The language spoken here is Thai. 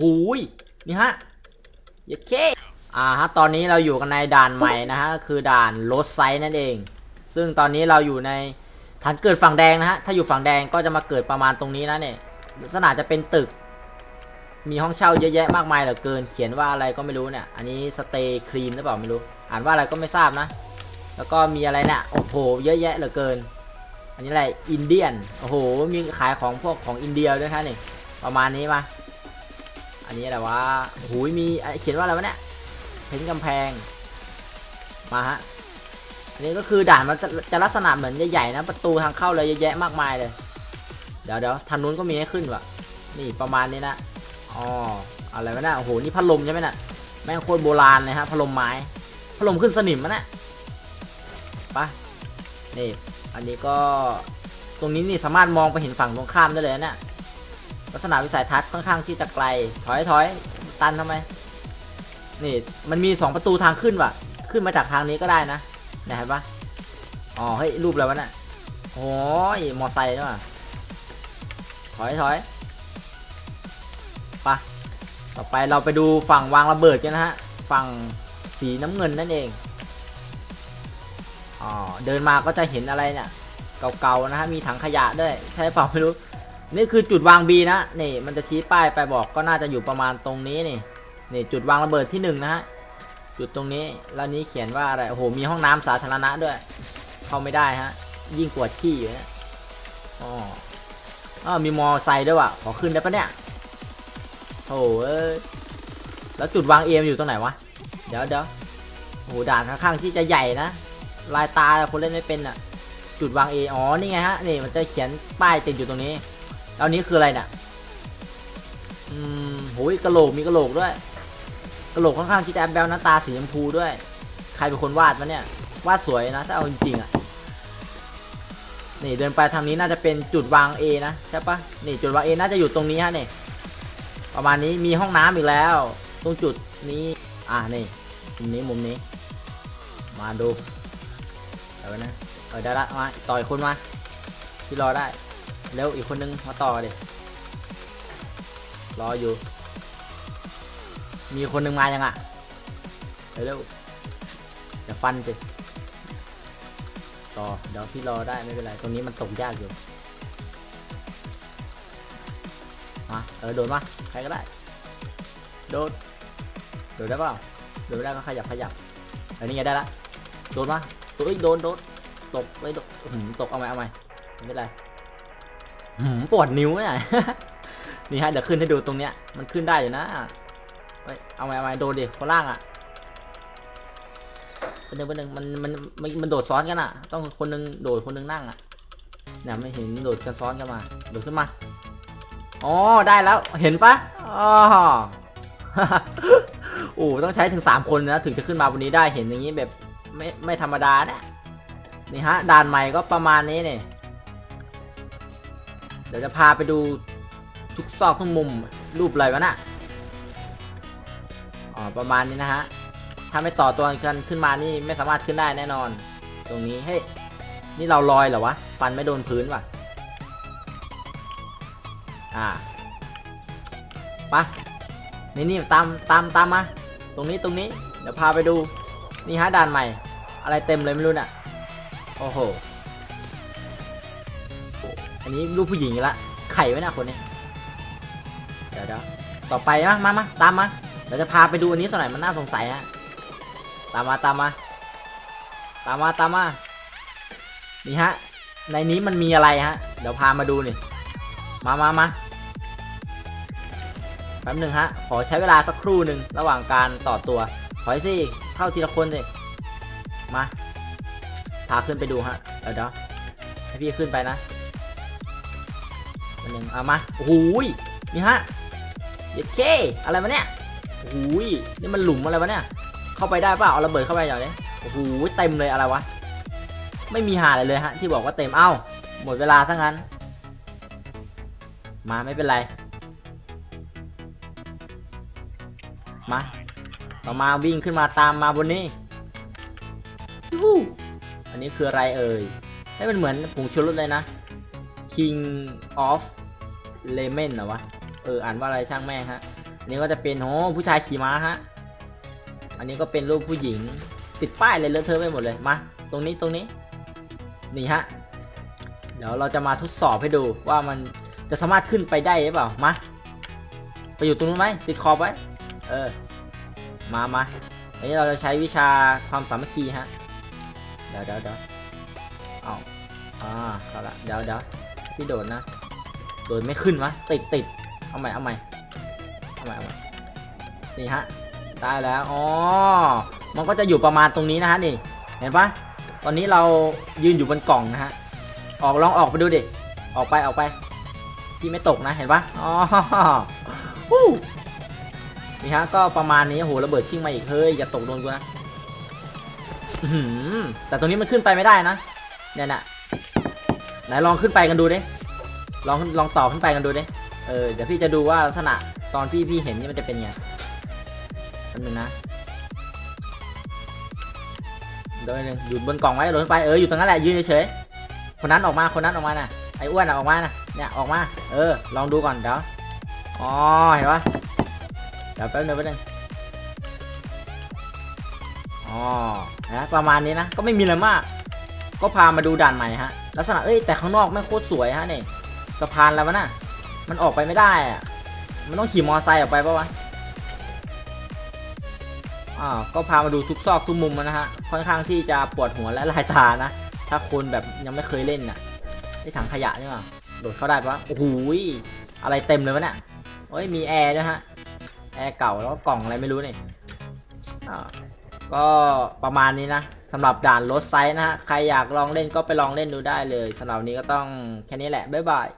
หูยนี่ฮะเยัดเคอ่าฮะตอนนี้เราอยู่กันในด่านใหม่นะฮะคือด่านรสไซนั่นเอง ซึ่งตอนนี้เราอยู่ในฐานเกิดฝั่งแดงนะฮะถ้าอยู่ฝั่งแดงก็จะมาเกิดประมาณตรงนี้นะเนี่ยลักษณะจะเป็นตึก มีห้องเช่าเยอะแยะมากมายเหลือเกิน เขียนว่าอะไรก็ไม่รู้เนี่ย อันนี้สเตย์คลีนหรือเปล่าไม่รู้ อ่านว่าอะไรก็ไม่ทราบนะ แล้วก็มีอะไรเนี่ยโอ้โหเยอะแยะเหลือเกิน อันนี้อะไรอินเดียนโอ้โหมีขายของพวกของอินเดียด้วยนะนี่ประมาณนี้มา อันนี้อะไรวะหูยมีเขียนว่าอะไรวะเนี่ยเพ้นกำแพง มาฮะ อันนี้ก็คือด่านมันจะจะลักษณะเหมือนใหญ่ๆนะ ประตูทางเข้าเลยเยอะแยะมากมายเลย เดี๋ยวเดี๋ยวทางนู้นก็มีให้ขึ้นว่ะนี่ประมาณนี้นะอ๋ออะไรวะเนี่ยโอ้โห นี่พัดลมใช่ไหมน่ะ แม่งโคตรโบราณเลยฮะ พัดลมไม้ พัดลมขึ้นสนิมมะน่ะไปะนี่ อันนี้ก็ ตรงนี้นี่สามารถมองไปเห็นฝั่งตรงข้ามได้เลยนะเนี่ย ลักษณะวิสัยทัศน์ค่อนข้างที่จะไกล ถอยถอยตันทำไม นี่มันมีสองประตูทางขึ้นว่ะ ขึ้นมาจากทางนี้ก็ได้นะไหนเห็นปะอ๋อเฮ้ยรูปอะไรวะน่ะโอ้ยมอไซค์ด้วยว่ะถอยถอยไปะต่อไปเราไปดูฝั่งวางระเบิดกันนะฮะ ฝั่งสีน้ำเงินนั่นเอง อ๋อ เดินมาก็จะเห็นอะไรเนี่ย เก่าๆนะฮะ มีถังขยะด้วย ใช่เปล่าไม่รู้ นี่คือจุดวาง B นะนี่มันจะชี้ป้ายไปบอกก็น่าจะอยู่ประมาณตรงนี้นี่นี่จุดวางระเบิดที่หนึ่งนะฮะจุดตรงนี้แล้วนี้เขียนว่าอะไรโอ้โหมีห้องน้ำสาธารณะด้วย เข้าไม่ได้ฮะยิ่งกว่าขี้อยู่นี่ยอ๋ออมีมอไซค์ด้วยว่ะขอขึ้นได้ปะเนี่ยโอ้เอ้แล้วจุดวางเอมอยู่ตรงไหนวะเดี๋ยวเดี๋ยวโอ้โหด่านค่อนข้างที่จะใหญ่นะลายตาคนเล่นไม่เป็นอะ จุดวางเออ๋อนี่ไงฮะนี่มันจะเขียนป้ายติดอยู่ตรงนี้ แล้วนี้คืออะไรเนี่ยอืมโหยกระโหลกมีกระโหลกด้วยกระโหลกค่อนข้างที่จะแอบแบลหน้าตาสีชมพูด้วย ใครเป็นคนวาดวะเนี่ย วาดสวยนะ ถ้าเอาจริงๆอะ นี่เดินไปทางนี้น่าจะเป็นจุดวาง A นะใช่ปะนี่จุดวาง A น่าจะอยู่ตรงนี้ฮะนี่ประมาณนี้มีห้องน้ำอีกแล้ว ตรงจุดนี้ อะนี่มุมนี้มุมนี้ มาดูเอาไว้นะเออได้ละมาต่อยคนมาที่รอได้ เร็วอีกคนนึงมาต่อดิรออยู่ มีคนนึงมายังอะเร็วๆอย่าฟันสิต่อเดี๋ยวพี่รอได้ไม่เป็นไรตรงนี้มันตกยากอยู่มาเออโดนมาใครก็ได้ โดนโดนได้เปล่าโดนไม่ได้ก็ขยับขยับอันนี้ไงได้ละโดนมาตัวโดนโดนตกไม่โดนหืมตกเอาไหมเอาไหมไม่เป็นไร ปวดนิ้วเนี่ยนี่ฮะเดี๋ยวขึ้นให้ดูตรงเนี้ย มันขึ้นได้อยู่นะเฮ้ยเอาไหมเอาไหมโดนดิคนล่างอะเป็นหนึ่งเป็นหนึ่งมันมันมันมันโดดซ้อนกันอะ ต้องคนหนึงโดดคนหนึงนั่งอะเนี่ยไม่เห็นโดดกันซ้อนกันมาโดดขึ้นมาอ๋อได้แล้วเห็นปะอ๋อโอ้ต้องใช้ถึง3คนนะถึงจะขึ้นมาบนนี้ได้เห็นอย่างนี้แบบไม่ไม่ธรรมดานะนี่ฮะด่านใหม่ก็ประมาณนี้เนี่ย ดี๋ยวจะพาไปดูทุกซอกทุกมุมรูปอะไรวะน่ะอ๋อประมาณนี้นะฮะ ถ้าไม่ต่อตัวกันขึ้นมานี่ไม่สามารถขึ้นได้แน่นอน ตรงนี้เฮ้ยนี่เราลอยเหรอวะ ฟันไม่โดนพื้นว่ะ อ่าไปะนี่นี่ตามตามตามมา ตรงนี้ตรงนี้ เดี๋ยวพาไปดู นี่ฮะด่านใหม่ อะไรเต็มเลยไม่รู้น่ะ โอ้โห อันนี้รูปผู้หญิงอีกละไข่ไว้นะคนนี้เดี๋ยวเดี๋ยวต่อไปมามามาตามมาเดี๋ยวจะพาไปดูอันนี้สักหน่อยมันน่าสงสัยฮะตามมาตามมา ตามมาตามมานี่ฮะ ในนี้มันมีอะไรฮะ เดี๋ยวพามาดูนี่มามามาแป๊บหนึ่งฮะ ขอใช้เวลาสักครู่หนึ่งระหว่างการต่อตัวถอยสิเข้าทีละคนสิมา พาขึ้นไปดูฮะ เดี๋ยวเดี๋ยวให้พี่ขึ้นไปนะ หนึ่งเอามาโอ้โหยนี่ฮะเย็ดเคอะไรวะเนี่ยโอ้โหยนี่มันหลุมอะไรวะเนี่ย เข้าไปได้เปล่าเอาระเบิดเข้าไปอย่างนี้โอ้โหเต็มเลยอะไรวะ ไม่มีหาอะไรเลยฮะ ที่บอกว่าเต็มเอ้า หมดเวลาทั้งนั้น มาไม่เป็นไร มาต่อมาวิ่งขึ้นมาตามมาบนนี้ยูหูอันนี้คืออะไรเอ่ยให้มันเหมือนผงชูรสเลยนะ King of Lemon เหรอวะ เออ อ่านว่าอะไรช่างแม่ฮะ อันนี้ก็จะเป็นโอ้ผู้ชายขี่ม้าฮะ อันนี้ก็เป็นรูปผู้หญิง ติดป้ายเลยเลอะเทอะไปหมดเลย มา ตรงนี้ตรงนี้ นี่ฮะ เดี๋ยวเราจะมาทดสอบให้ดูว่ามันจะสามารถขึ้นไปได้หรือเปล่า มา ไปอยู่ตรงนู้นไหมติดขอบไว้ เออ มามาอันนี้เราจะใช้วิชาความสามัคคีฮะ เดี๋ยวเดี๋ยวเดี๋ยวเอาอ่าเอาละเดี๋ยวเดี๋ยว พี่โดดนะ โดดไม่ขึ้นวะ ติดติดเอาใหม่เอาใหม่เอาใหม่เอาใหม่นี่ฮะได้แล้วอ๋อมันก็จะอยู่ประมาณตรงนี้นะฮะนี่ เห็นปะตอนนี้เรายืนอยู่บนกล่องนะฮะ ออกลองออกไปดูดิ ออกไปออกไปพี่ไม่ตกนะเห็นปะอ๋อนี่ฮะก็ประมาณนี้โหระเบิดชิ่งมาอีกเฮ้ยอย่าตกโดนกูนะแต่ตรงนี้มันขึ้นไปไม่ได้นะเนี่ยนะ ไหนลองขึ้นไปกันดูดิลองลองต่อขึ้นไปกันดูดิเออเดี๋ยวพี่จะดูว่าลักษณะตอนพี่พี่เห็นนี่มันจะเป็นไงแป๊บนึงนะเดินหนึ่งอยู่บนกล่องไว้โดนไปเอออยู่ตรงนั้นแหละยืนเฉยๆคนนั้นออกมาคนนั้นออกมาน่ะไอ้อ้วนน่ะออกมาน่ะเนี่ยออกมา เออ ลองดูก่อนเดี๋ยวอ๋อเห็นปะเดี๋ยวแป๊บนึงแป๊บนึงอ๋อนะประมาณนี้นะก็ไม่มีอะไรมาก ก็พามาดูด่านใหม่ฮะ ลักษณะเอ้ยแต่ข้างนอกแม่โคตรสวยฮะนี่สะพานแล้ววะน่ะมันออกไปไม่ได้อะมันต้องขี่มอไซค์ออกไปปะวะอ่าก็พามาดูทุกซอกทุกมุมนะฮะค่อนข้างที่จะปวดหัวและลายตานะถ้าคนแบบยังไม่เคยเล่นน่ะไอถังขยะนี่หว่าโดดเข้าได้ปะโอ้โหยอะไรเต็มเลยวะเนี่ยเอ้ยมีแอร์ด้วยฮะแอร์เก่าแล้วก็กล่องอะไรไม่รู้นี่อ่าก็ประมาณนี้นะ สำหรับด่านรถไซส์นะฮะ ใครอยากลองเล่นก็ไปลองเล่นดูได้เลยสำหรับนี้ก็ต้องแค่นี้แหละ บ๊ายบาย